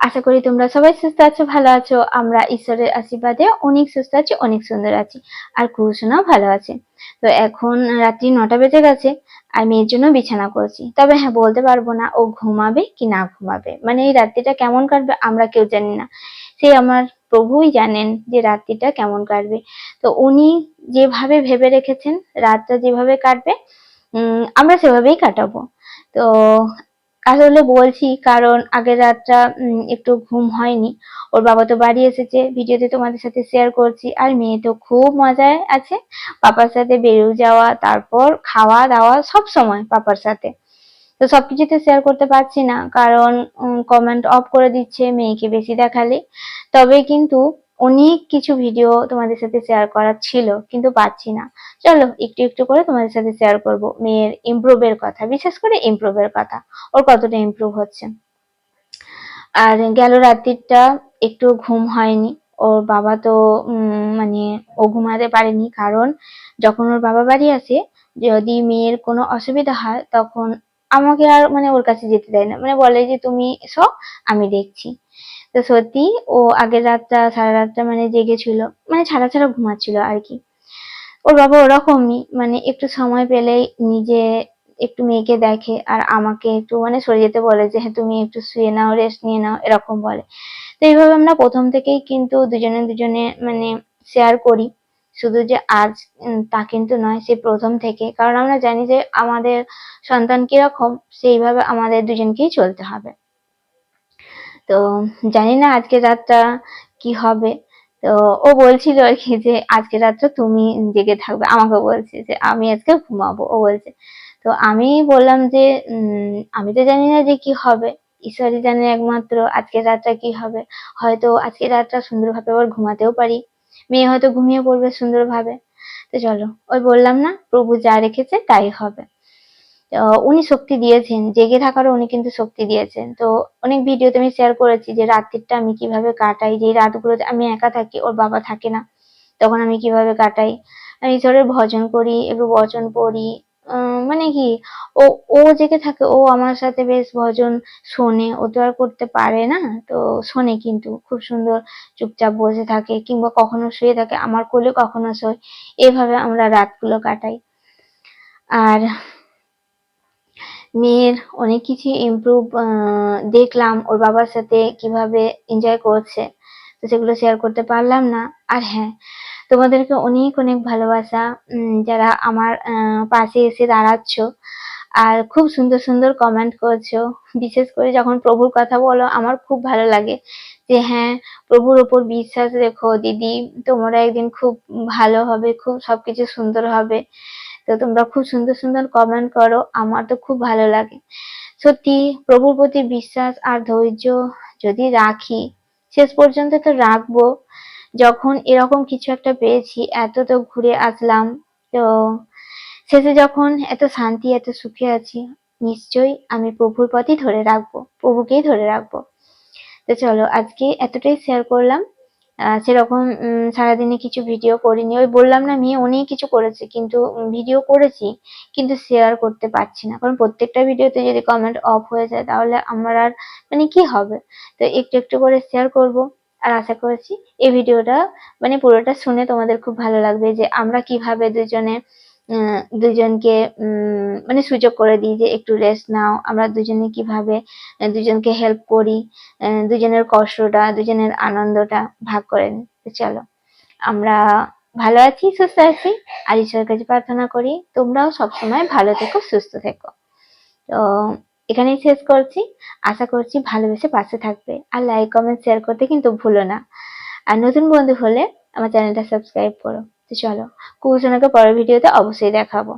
আশা করি তোমরা সবাই সুস্থ আছো, ভালো আছো। আমরা ঈশ্বরের আশীর্বাদে অনেক সুস্থ আছি, অনেক সুন্দর আছি আর কুসুনাও ভালো আছে। তো এখন রাত্রি নটা বেজে গেছে, আর মেয়ের জন্য বিছানা করছি। তবে হ্যাঁ বলতে পারব না ও ঘুমাবে কি না ঘুমাবে। মানে এই রাত্রিটা কেমন কাটবে আমরা কেউ জানি না। সে আমার প্রভুই জানেন যে রাত্রিটা কেমন কাটবে। তো উনি যেভাবে ভেবে রেখেছেন, রাতটা যেভাবে কাটবে আমরা সেভাবেই কাটাবো। তো আসলে বলছি, কারণ আগের রাতটা একটু ঘুম হয়নি। ওর বাবা তো বাড়ি এসেছে, ভিডিওতে তোমাদের সাথে শেয়ার করছি, আর মেয়ে তো খুব মজায় আছে। পাপার সাথে বেরিয়ে যাওয়া, তারপর খাওয়া দাওয়া সব সময় পাপার সাথে। তো সবকিছুতে শেয়ার করতে পারছি না, কারণ কমেন্ট অফ করে দিচ্ছে, মেয়েকে বেশি দেখালে। তবে কিন্তু অনেক কিছু ভিডিও তোমাদের সাথে শেয়ার করার ছিল, কিন্তু পাচ্ছি না। চলো, একটু একটু করে তোমাদের সাথে শেয়ার করব মেয়ের ইমপ্রুভের কথা, বিশেষ করে ইমপ্রুভের কথা। ওর কতটা ইমপ্রুভ হচ্ছে। আর গেল রাত্রিটা একটু ঘুম হয়নি। ওর বাবা তো মানে ও ঘুমাতে পারেনি। কারণ যখন ওর বাবা বাড়ি আসে, যদি মেয়ের কোনো অসুবিধা হয়, তখন আমাকে আর মানে ওর কাছে যেতে দেয় না। মানে বলে যে, তুমি এসো, আমি দেখছি। তো সত্যি ও আগের রাতটা, সারা রাতটা মানে জেগেছিল মানে ছাড়া ছাড়া ঘুমাচ্ছিল আর কি। ওর বাবা ওরকমই মানে একটু সময় পেলেই নিজে একটু মেয়েকে দেখে আর আমাকে একটু মানে সরে যেতে বলে যে হ্যাঁ তুমি একটু শুয়ে নাও রেস্ট নিয়ে নাও, এরকম বলে। তো এইভাবে আমরা প্রথম থেকেই কিন্তু দুজনে দুজনে মানে শেয়ার করি। শুধু যে আজ তা কিন্তু নয়, সে প্রথম থেকে। কারণ আমরা জানি যে আমাদের সন্তান কীরকম, সেইভাবে আমাদের দুজনকেই চলতে হবে। তো জানি না আজকে রাতটা কি হবে। তো ও বলছিল আর কি যে, আজকে রাতটা তুমি জেগে থাকবে। আমাকে বলছে যে, আমি আজকে ঘুমাবো। ও বলছে, তো আমি বললাম যে আমি তো জানি না যে কি হবে। ঈশ্বরই জানে একমাত্র আজকের রাতটা কি হবে। হয়তো আজকের রাতটা সুন্দরভাবে আবার ঘুমাতেও পারি। মেয়ে হয়তো ঘুমিয়ে পড়বে সুন্দরভাবে। তো চলো, ওই বললাম না, প্রভু যা রেখেছে তাই হবে। উনি শক্তি দিয়েছেন, জেগে থাকারও উনি কিন্তু শক্তি দিয়েছেন। তো অনেক ভিডিওতে আমি শেয়ার করেছি যে রাত্রিটা আমি কীভাবে কাটাই যে রাতগুলোতে আমি একা থাকি, ওর বাবা থাকে না, তখন আমি কীভাবে কাটাই। আমি ঈশ্বরের ভজন করি, একটু বচন পড়ি মানে কি, ও ও জেগে থাকে, ও আমার সাথে বেশ ভজন শোনে, ও তো আর করতে পারে না, তো শোনে কিন্তু, খুব সুন্দর চুপচাপ বসে থাকে, কিংবা কখনো শুয়ে থাকে, আমার কোলে কখনো শোয়, এভাবে আমরা রাতগুলো কাটাই। আর মেয়ের অনেক কিছু ইমপ্রুভ দেখলাম, ওর বাবার সাথে কীভাবে এনজয় করছে, তো সেগুলো শেয়ার করতে পারলাম না, আর হ্যাঁ তোমাদেরকে অনেক অনেক ভালোবাসা। যারা আমার পাশে এসে দাঁড়াচ্ছ আর খুব সুন্দর সুন্দর কমেন্ট করছ। বিশেষ করে যখন প্রভুর কথা বলো, আমার খুব ভালো লাগে যে হ্যাঁ প্রভুর ওপর বিশ্বাস রেখো দিদি। তোমরা একদিন খুব ভালো হবে, খুব সবকিছু সুন্দর হবে। তো তোমরা খুব সুন্দর সুন্দর কমেন্ট করো, আমার তো খুব ভালো লাগে। সত্যি, প্রভুর প্রতি বিশ্বাস আর ধৈর্য যদি রাখি, শেষ পর্যন্ত তো রাখব। যখন এরকম কিছু একটা পেয়েছি, এত তো ঘুরে আসলাম। তো শেষে যখন এত শান্তি, এত সুখে আছি, নিশ্চয়ই আমি প্রভুর পথই ধরে রাখব, প্রভুকেই ধরে রাখব। তো চলো, আজকে এতটাই শেয়ার করলাম। সেরকম সারাদিনে কিছু ভিডিও করিনি। ওই বললাম না, মেয়ে অনেক কিছু করেছে, কিন্তু ভিডিও করেছি, কিন্তু শেয়ার করতে পারছি না। কারণ প্রত্যেকটা ভিডিওতে যদি কমেন্ট অফ হয়ে যায়, তাহলে আমার আর মানে কি হবে? তো একটু একটু করে শেয়ার করব। আর আশা করছি এই ভিডিওটা মানে পুরোটা শুনে তোমাদের খুব ভালো লাগবে যে আমরা কীভাবে দুজনে দুজনকে মানে সুযোগ করে দিই যে একটু রেস্ট নাও, আমরা দুজনে কীভাবে, দুজনকে হেল্প করি দুজনের কষ্টটা, দুজনের আনন্দটা ভাগ করে নিই। তো চলো, আমরা ভালো আছি, সুস্থ আছি। আর ঈশ্বরের কাছে প্রার্থনা করি, তোমরাও সবসময় ভালো থেকো, সুস্থ থেকো। তো এখানেই শেষ করছি। আশা করছি ভালোবেসে পাশে থাকবে। আর লাইক কমেন্ট শেয়ার করতে কিন্তু ভুলো না। আর নতুন বন্ধু হলে আমার চ্যানেলটা সাবস্ক্রাইব করো। তো চলো কুসোনাকে পরের ভিডিওতে অবশ্যই দেখাবো।